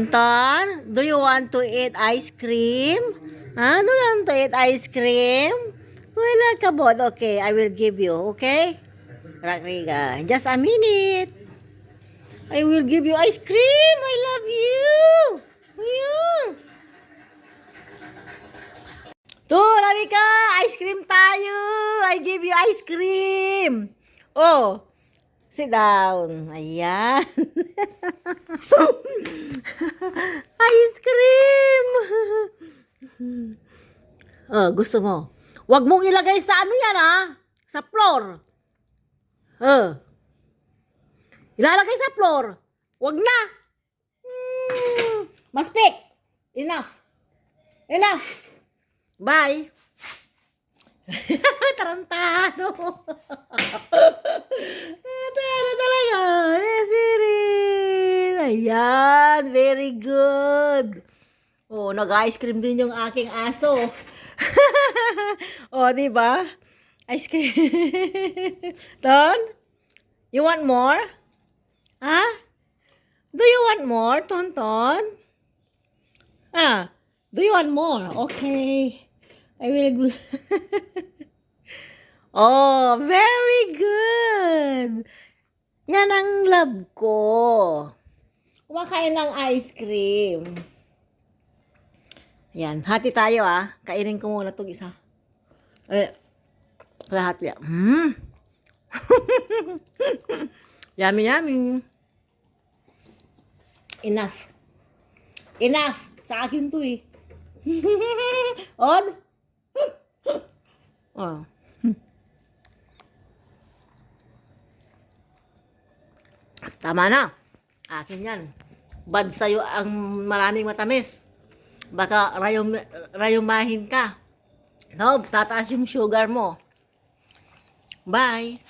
Anton, do you want to eat ice cream? Huh? Do you want to eat ice cream? Wala ka bod. Okay, I will give you. Okay? Rakriga, just a minute. I will give you ice cream. I love you. You. To, Rika, ice cream tayo. I give you ice cream. Oh, sit down. Ayan. ice cream. oh, gusto mo. Huwag mong ilagay sa ano yan, ha? Sa floor. Oh. Ilalagay sa floor. Huwag na. Hmm. Maspik. Enough. Enough. Bye. Tarantado Ayan. Very good. Oh, nag-ice cream din yung aking aso. oh, di ba? Ice cream. Ton? You want more? Ha? Do you want more, Tonton? Ah, do you want more? Okay. I will. oh, very good. Yan ang love ko. Kumakain ng ice cream. Yan, hati tayo ah. Kainin ko muna itong isa. Eh, lahat yan. Hmm. yummy, yummy. Enough. Enough. Sa akin to eh. On? oh. Tama na. Akin yan. Bad sa'yo ang maraming matamis. Baka rayom, rayumahin ka. No, tataas yung sugar mo. Bye.